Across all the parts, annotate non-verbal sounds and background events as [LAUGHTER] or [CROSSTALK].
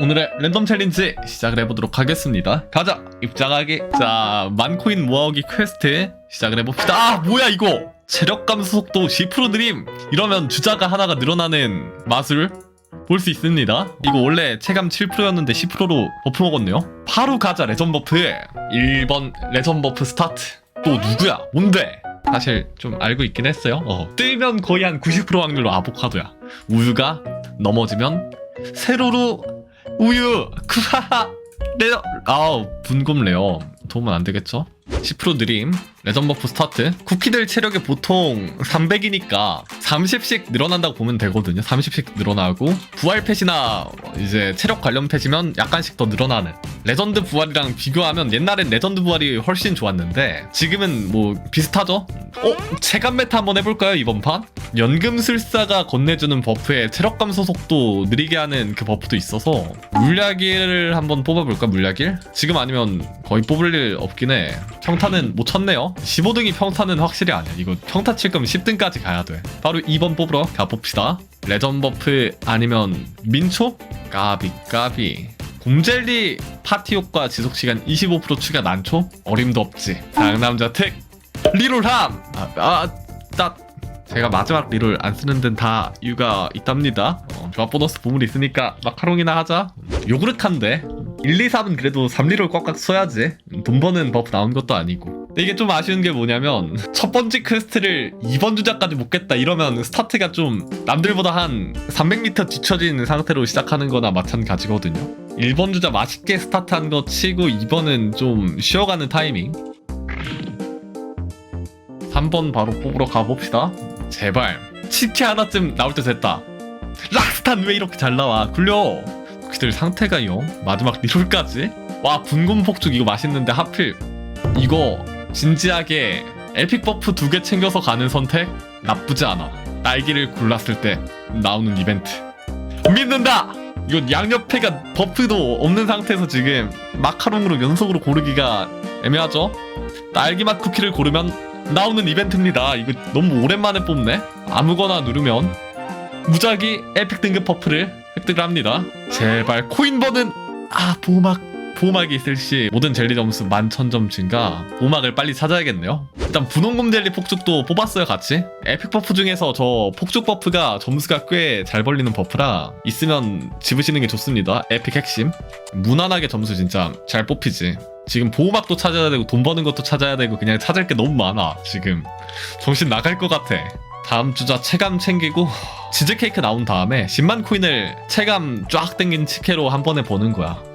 오늘의 랜덤 챌린지 시작을 해보도록 하겠습니다. 가자! 입장하기. 자 만코인 모아오기 퀘스트 시작을 해봅시다. 아 뭐야 이거! 체력 감소 속도 10% 느림! 이러면 주자가 하나가 늘어나는 맛을 볼수 있습니다. 이거 원래 체감 7%였는데 10%로 버프 먹었네요. 바로 가자 레전 버프! 1번 레전 버프 스타트. 또 누구야? 뭔데? 사실 좀 알고 있긴 했어요. 어. 뜨면 거의 한 90% 확률로 아보카도야. 우유가 넘어지면 세로로 우유. [LAUGHS] 쿠하하 레어 아우 분곰 레어 도움은 안 되겠죠? 10% 느림. 레전 버프 스타트. 쿠키들 체력이 보통 300이니까 30씩 늘어난다고 보면 되거든요. 30씩 늘어나고. 부활 펫이나 이제 체력 관련 펫이면 약간씩 더 늘어나는. 레전드 부활이랑 비교하면 옛날엔 레전드 부활이 훨씬 좋았는데 지금은 뭐 비슷하죠 어? 체감 메타 한번 해볼까요 이번 판? 연금술사가 건네주는 버프에 체력 감소 속도 느리게 하는 그 버프도 있어서 물약일을 한번 뽑아볼까 물약일? 지금 아니면 거의 뽑을 일 없긴 해 평타는 못 쳤네요 15등이 평타는 확실히 아니야 이거 평타 칠 거면 10등까지 가야 돼 바로 2번 뽑으러 가봅시다 레전 버프 아니면 민초? 까비 까비 곰젤리 파티 효과 지속 시간 25% 추가 난초? 어림도 없지 상남자 특 리롤함. 아, 아, 딱. 제가 마지막 리롤 안 쓰는 데는 다 이유가 있답니다. 어, 조합 보너스 보물 있으니까 마카롱이나 하자. 요구르트한데. 1, 2, 3은 그래도 3리롤 꽉꽉 써야지. 돈 버는 버프 나온 것도 아니고. 근데 이게 좀 아쉬운 게 뭐냐면 [LAUGHS] 첫 번째 퀘스트를 2번 주자까지 못 깼다 이러면 스타트가 좀 남들보다 한 300m 뒤처진 상태로 시작하는 거나 마찬가지거든요. 1번 주자 맛있게 스타트한 거 치고 2번은 좀 쉬어가는 타이밍 3번 바로 뽑으러 가봅시다. 제발. 치키 하나쯤 나올 때 됐다. 락스탄 왜 이렇게 잘 나와? 굴려. 그들 상태가 요? 마지막 리롤까지? 와 분군 폭죽 이거 맛있는데 하필. 이거 진지하게 에픽 버프 두 개 챙겨서 가는 선택? 나쁘지 않아. 딸기를 골랐을 때 나오는 이벤트. 믿는다! 이거 양옆에가 버프도 없는 상태에서 지금 마카롱으로 연속으로 고르기가 애매하죠? 딸기맛 쿠키를 고르면 나오는 이벤트입니다 이거 너무 오랜만에 뽑네 아무거나 누르면 무작위 에픽 등급 버프를 획득을 합니다. 제발 코인 버는 아 보호막 보호막이 있을 시 모든 젤리 점수 11,000점 증가 보호막을 빨리 찾아야겠네요. 일단 분홍곰 젤리 폭죽도 뽑았어요 같이. 에픽 버프 중에서 저 폭죽 버프가 점수가 꽤 잘 벌리는 버프라 있으면 집으시는 게 좋습니다. 에픽 핵심. 무난하게 점수 진짜 잘 뽑히지. 지금 보호막도 찾아야 되고 돈 버는 것도 찾아야 되고 그냥 찾을 게 너무 많아 지금 정신 나갈 것 같아 다음 주자 체감 챙기고 치즈케이크 나온 다음에 10만 코인을 체감 쫙 땡긴 치케로 한 번에 버는 거야.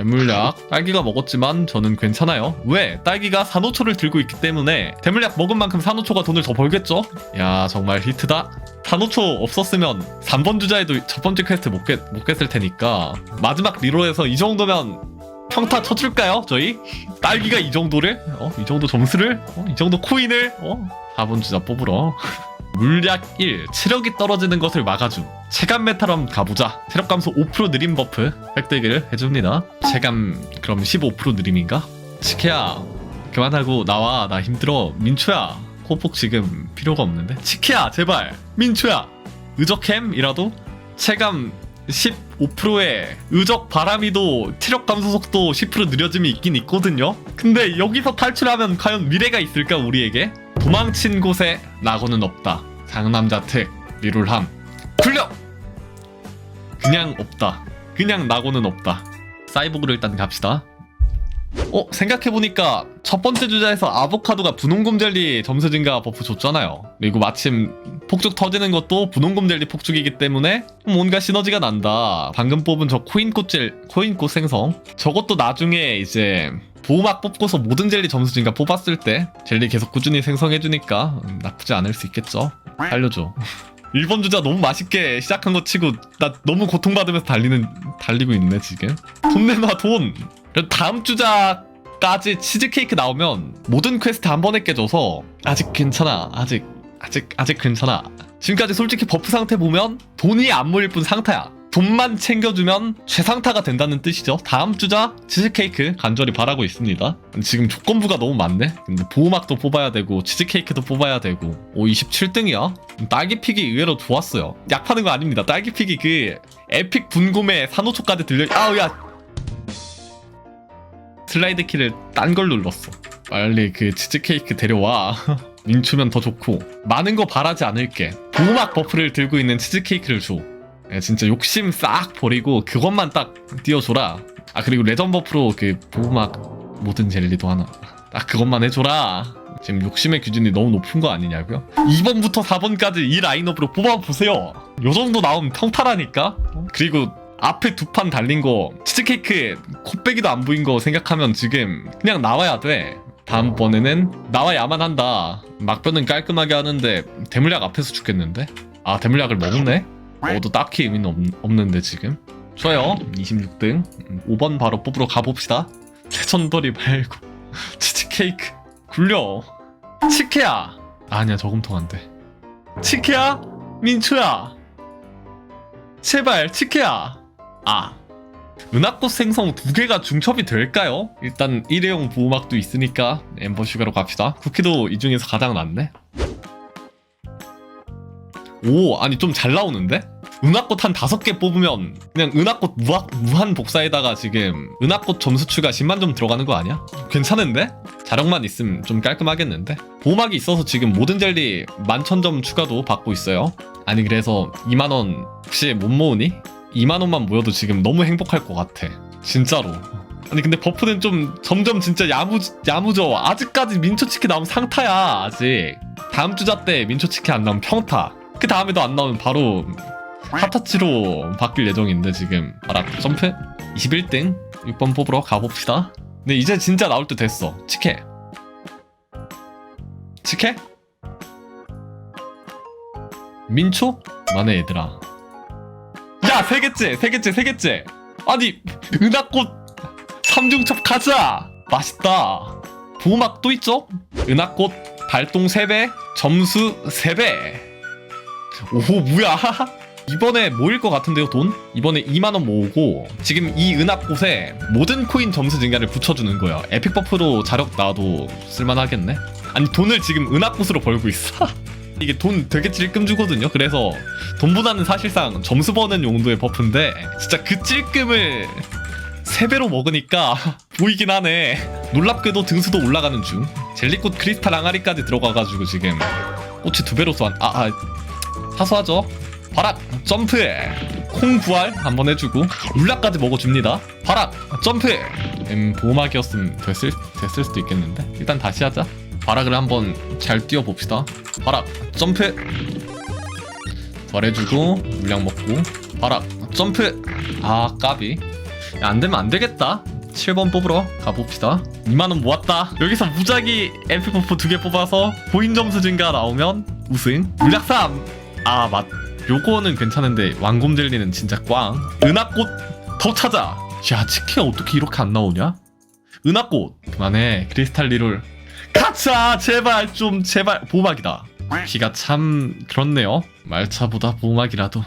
대물약 딸기가 먹었지만 저는 괜찮아요. 왜? 딸기가 산호초를 들고 있기 때문에 대물약 먹은 만큼 산호초가 돈을 더 벌겠죠? 야 정말 히트다. 산호초 없었으면 3번 주자에도 첫 번째 퀘스트 못, 깼, 못 깼을 테니까 마지막 리로에서 이 정도면 평타 쳐줄까요? 저희? 딸기가 이 정도를? 어? 이 정도 점수를? 어? 이 정도 코인을? 어? 4번 주자 뽑으러 물약 1 체력이 떨어지는 것을 막아줌 체감 메타럼 가보자. 체력 감소 5% 느림 버프 획득을 해줍니다. 체감 그럼 15% 느림인가? 치케야 그만하고 나와. 나 힘들어. 민초야 호폭 지금 필요가 없는데. 치케야 제발. 민초야 의적햄이라도? 체감 15%의 의적 바람이도 체력 감소 속도 10% 느려짐이 있긴 있거든요. 근데 여기서 탈출하면 과연 미래가 있을까 우리에게? 도망친 곳에 낙오는 없다. 상남자 특 리롤함 굴려 그냥 없다. 그냥 낙오는 없다. 사이보그로 일단 갑시다. 어 생각해보니까 첫 번째 주자에서 아보카도가 분홍곰 젤리 점수 증가 버프 줬잖아요. 그리고 마침 폭죽 터지는 것도 분홍곰 젤리 폭죽이기 때문에 뭔가 시너지가 난다. 방금 뽑은 저 코인꽃 젤 코인꽃 생성 저것도 나중에 이제 보호막 뽑고서 모든 젤리 점수 증가 뽑았을 때 젤리 계속 꾸준히 생성해주니까 음, 나쁘지 않을 수 있겠죠. 살려줘. [LAUGHS] 1번 주자 너무 맛있게 시작한 거 치고 나 너무 고통받으면서 달리는 달리고 있네 지금. 돈 내놔 돈. 다음 주자까지 치즈케이크 나오면 모든 퀘스트 한 번에 깨져서 아직 괜찮아. 아직 아직 아직 괜찮아. 지금까지 솔직히 버프 상태 보면 돈이 안 모일 뿐 상타야. 돈만 챙겨주면 최상타가 된다는 뜻이죠. 다음 주자 치즈케이크 간절히 바라고 있습니다. 지금 조건부가 너무 많네. 근데 보호막도 뽑아야 되고 치즈케이크도 뽑아야 되고. 오 27등이야. 딸기픽이 의외로 좋았어요. 약 파는 거 아닙니다. 딸기픽이 그 에픽 분곰에 산호초까지 들려 아우 야 슬라이드 키를 딴 걸 눌렀어 빨리 그 치즈케이크 데려와 [LAUGHS] 민추면 더 좋고 많은 거 바라지 않을게 보호막 버프를 들고 있는 치즈케이크를 줘 야, 진짜 욕심 싹 버리고 그것만 딱 띄워줘라 아 그리고 레전 버프로 그 보호막 모든 젤리도 하나 딱 그것만 해줘라 지금 욕심의 기준이 너무 높은 거 아니냐고요? 2번부터 4번까지 이 라인업으로 뽑아보세요 요 정도 나오면 평타라니까 그리고 앞에 두 판 달린 거 치즈케이크 코빼기도 안 보인 거 생각하면 지금 그냥 나와야 돼 다음번에는 나와야만 한다 막변은 깔끔하게 하는데 대물약 앞에서 죽겠는데? 아 대물약을 먹네? 먹어도 딱히 의미는 없, 없는데 지금? 좋아요. 26등. 5번 바로 뽑으러 가봅시다. 레전더리 말고. [LAUGHS] 치즈케이크. 굴려. 치케야 아니야 저금통 안돼. 치케야 민초야. 제발 치케야 아. 은하꽃 생성 두 개가 중첩이 될까요? 일단 일회용 보호막도 있으니까 엠버 슈가로 갑시다. 쿠키도 이 중에서 가장 낫네 오 아니 좀 잘 나오는데? 은하꽃 한 다섯 개 뽑으면 그냥 은하꽃 무한, 무한 복사에다가 지금 은하꽃 점수 추가 10만 점 들어가는 거 아니야? 괜찮은데? 자력만 있으면 좀 깔끔하겠는데? 보호막이 있어서 지금 모든 젤리 11,000점 추가도 받고 있어요 아니 그래서 2만원 혹시 못 모으니? 2만원만 모여도 지금 너무 행복할 것 같아 진짜로 아니 근데 버프는 좀 점점 진짜 야무, 야무져 아직까지 민초치킨 나오면 상타야 아직 다음 주자 때 민초치킨 안 나오면 평타 그 다음에도 안 나오면 바로 하타치로 바뀔 예정인데 지금. 봐라 점프. 21등. 6번 뽑으러 가봅시다. 근데 이제 진짜 나올 때 됐어. 치케. 치케? 민초? 만해 얘들아. 야 세개째 세개째 세개째. 아니 은하꽃 삼중첩 가자! 맛있다. 보호막 또 있죠? 은하꽃 발동 3배 점수 3배 오 뭐야? [LAUGHS] 이번에 모일 것 같은데요 돈? 이번에 2만원 모으고 지금 이 은하꽃에 모든 코인 점수 증가를 붙여주는 거야. 에픽 버프로 자력 나와도 쓸만하겠네? 아니 돈을 지금 은하꽃으로 벌고 있어. [LAUGHS] 이게 돈 되게 찔끔 주거든요. 그래서 돈보다는 사실상 점수 버는 용도의 버프인데 진짜 그 찔끔을 [LAUGHS] 3배로 먹으니까 보이긴 하네. 놀랍게도 등수도 올라가는 중. 젤리꽃 크리스탈 항아리까지 들어가가지고 지금 꽃이 두 배로 쏘안 아, 아 사소하죠? 바락 점프 콩 부활 한번 해주고 울락까지 먹어줍니다. 바락 점프 음, 보호막이었으면 됐을, 됐을 수도 있겠는데? 일단 다시 하자. 바락을 한번 잘 뛰어봅시다. 바락 점프 덜해주고 물량 먹고. 바락 점프 아 까비. 야, 안되면 안되겠다. 7번 뽑으러 가봅시다. 2만원 모았다. 여기서 무작위 에픽 버프 두개 뽑아서 보인 점수 증가 나오면 우승. 물약 3 아 맞. 요거는 괜찮은데 왕곰 젤리는 진짜 꽝. 은하꽃 더 찾아. 야 치킨 어떻게 이렇게 안 나오냐? 은하꽃. 그만해. 크리스탈 리롤. 가차 제발 좀 제발. 보호막이다. 기가 참 그렇네요. 말차보다 보호막이라도.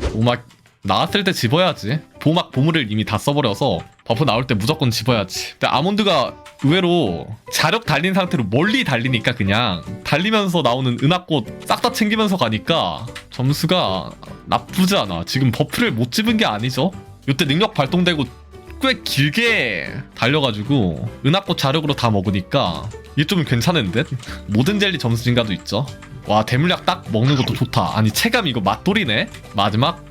보호막 나왔을 때 집어야지. 보호막 보물을 이미 다 써버려서 버프 나올 때 무조건 집어야지. 근데 아몬드가 의외로 자력 달린 상태로 멀리 달리니까 그냥 달리면서 나오는 은하꽃 싹 다 챙기면서 가니까 점수가 나쁘지 않아. 지금 버프를 못 집은 게 아니죠? 이때 능력 발동되고 꽤 길게 달려가지고 은하꽃 자력으로 다 먹으니까 이게 좀 괜찮은 듯? 모든 젤리 점수 증가도 있죠? 와 대물약 딱 먹는 것도 좋다. 아니 체감 이거 맛돌이네? 마지막?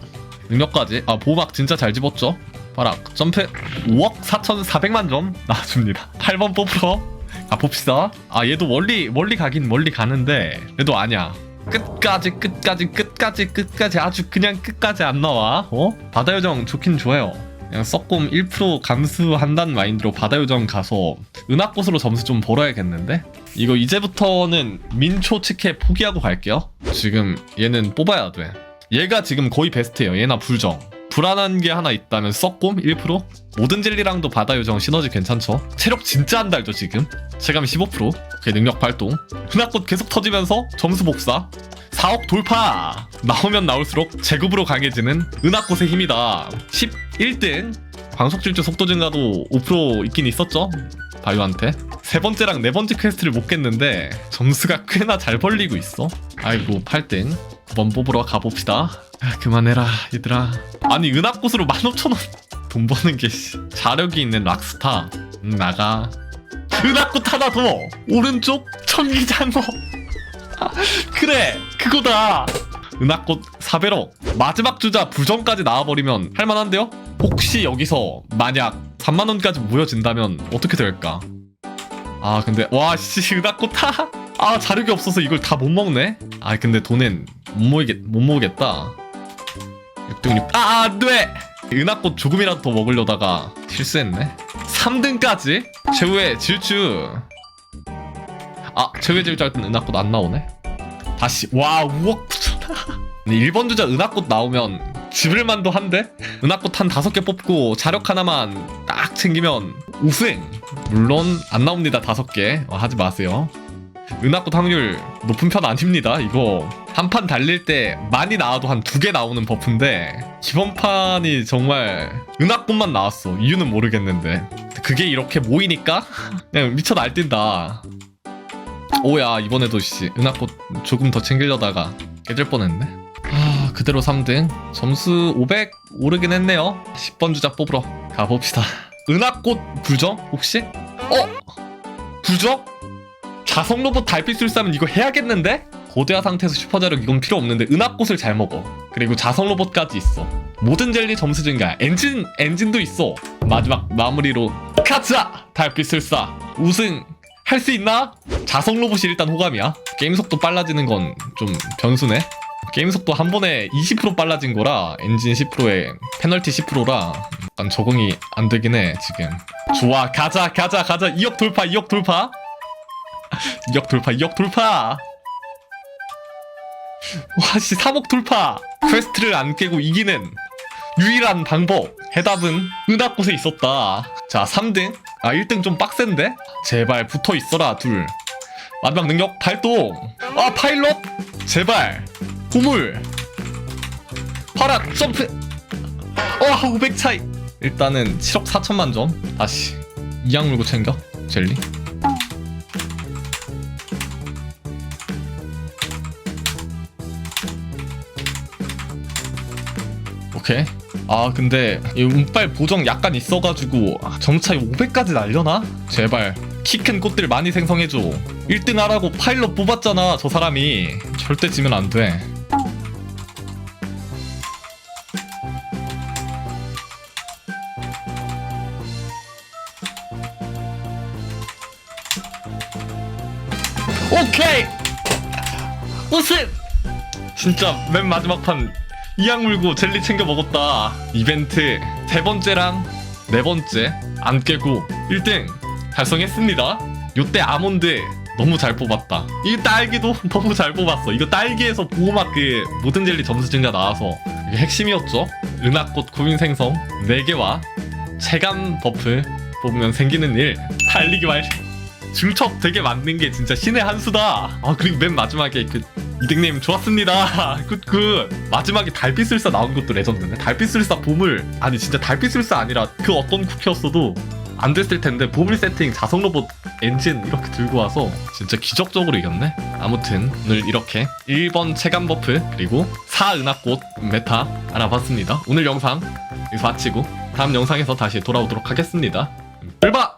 능력까지? 아 보호막 진짜 잘 집었죠 바락 점프. 5억 4,400만 점 나와줍니다. 8번 뽑으러 가봅시다. 아 얘도 멀리 멀리 가긴 멀리 가는데 얘도 아니야. 끝까지 끝까지 끝까지 끝까지 아주 그냥 끝까지 안 나와. 어? 바다 요정 좋긴 좋아요. 그냥 썩곰 1% 감수한다는 마인드로 바다 요정 가서 은하꽃으로 점수 좀 벌어야겠는데? 이거 이제부터는 민초 치케 포기하고 갈게요. 지금 얘는 뽑아야 돼. 얘가 지금 거의 베스트예요. 얘나 불정 불안한 게 하나 있다면 썩곰? 1% 모든 젤리랑도 바다 요정 시너지 괜찮죠? 체력 진짜 안 달죠 지금? 체감 15% 오케이 능력 발동. 은하꽃 계속 터지면서 점수 복사. 4억 돌파! 나오면 나올수록 제급으로 강해지는 은하꽃의 힘이다. 11등. 광속 질주 속도 증가도 5% 있긴 있었죠? 바유한테. 세 번째랑 네 번째 퀘스트를 못 깼는데 점수가 꽤나 잘 벌리고 있어. 아이고 8등 9번 뽑으러 가봅시다 아, 그만해라 얘들아 아니 은하꽃으로 15,000원 돈 버는 게 씨. 자력이 있는 락스타 음, 나가 은하꽃 하나 더 오른쪽 천기장어 [LAUGHS] 그래 그거다 은하꽃 4배럭 마지막 주자 부정까지 나와버리면 할만한데요? 혹시 여기서 만약 3만원까지 모여진다면 어떻게 될까? 아 근데 와씨 은하꽃 타? 아 자력이 없어서 이걸 다 못 먹네? 아 근데 돈은 못 모으겠, 못 모으겠다. 6등이 아 안 돼! 은하꽃 조금이라도 더 먹으려다가 실수했네. 3등까지? 최후의 질주. 아 최후의 질주 할 때는 은하꽃 안 나오네. 다시 와 우억 붙였다 1번 주자 은하꽃 나오면 집을만도 한데? 은하꽃 한 다섯 개 뽑고 자력 하나만 딱 챙기면 우승. 물론 안 나옵니다 다섯 개. 어, 하지 마세요 은하꽃 확률 높은 편 아닙니다 이거. 한 판 달릴 때 많이 나와도 한 두 개 나오는 버프인데 이번 판이 정말 은하꽃만 나왔어. 이유는 모르겠는데. 그게 이렇게 모이니까 [LAUGHS] 그냥 미쳐 날뛴다. 오야 이번에도 씨 은하꽃 조금 더 챙기려다가 깨질 뻔했네. 아 그대로 3등. 점수 500 오르긴 했네요. 10번 주자 뽑으러 가봅시다. 은하꽃 부정 혹시? 어? 부정? 자성 로봇 달빛술사면 이거 해야겠는데? 고대화 상태에서 슈퍼자력 이건 필요 없는데 은하꽃을 잘 먹어. 그리고 자성 로봇까지 있어. 모든 젤리 점수 증가. 엔진 엔진도 있어. 마지막 마무리로 가자! 달빛술사. 우승. 할 수 있나? 자성 로봇이 일단 호감이야. 게임 속도 빨라지는 건 좀 변수네. 게임 속도 한 번에 20% 빨라진 거라 엔진 10%에 페널티 10%라 약간 적응이 안 되긴 해 지금. 좋아. 가자 가자 가자. 2억 돌파 2억 돌파 2억 돌파 2억 돌파. 와씨 3억 돌파. 퀘스트를 안 깨고 이기는 유일한 방법. 해답은 은하꽃에 있었다. 자 3등. 아 1등 좀 빡센데? 제발 붙어 있어라 둘. 마지막 능력 발동. 아 파일럿. 제발. 고물. 파락 점프. 와500 차이. 일단은 7억 4천만 점. 다시 이악 물고 챙겨. 젤리 오케이. 아 근데 이 운빨 보정 약간 있어가지고 아, 점차이 500까지 날려나? 제발. 키 큰 꽃들 많이 생성해줘. 1등 하라고 파일럿 뽑았잖아 저 사람이. 절대 지면 안 돼. 오케이! 우승 진짜 맨 마지막 판 이악 물고 젤리 챙겨 먹었다. 이벤트 세 번째랑 네 번째 안 깨고 1등 달성했습니다. 요때 아몬드 너무 잘 뽑았다. 이 딸기도 [LAUGHS] 너무 잘 뽑았어. 이거 딸기에서 보호막 그 모든 젤리 점수 증가 나와서 이게 핵심이었죠. 은하꽃 고민 생성 4개와 체감 버프 뽑으면 생기는 일. 달리기 말 중첩 되게 맞는 게 진짜 신의 한 수다. 아 그리고 맨 마지막에 그 이등님 좋았습니다. 굿굿. 마지막에 달빛술사 나온 것도 레전드네. 달빛술사 보물 아니 진짜 달빛술사 아니라 그 어떤 쿠키였어도 안 됐을 텐데 보물 세팅 자석 로봇 엔진 이렇게 들고 와서 진짜 기적적으로 이겼네. 아무튼 오늘 이렇게 1번 체감 버프 그리고 4 은하꽃 메타 알아봤습니다. 오늘 영상 여기서 마치고 다음 영상에서 다시 돌아오도록 하겠습니다. 음, 뿔바!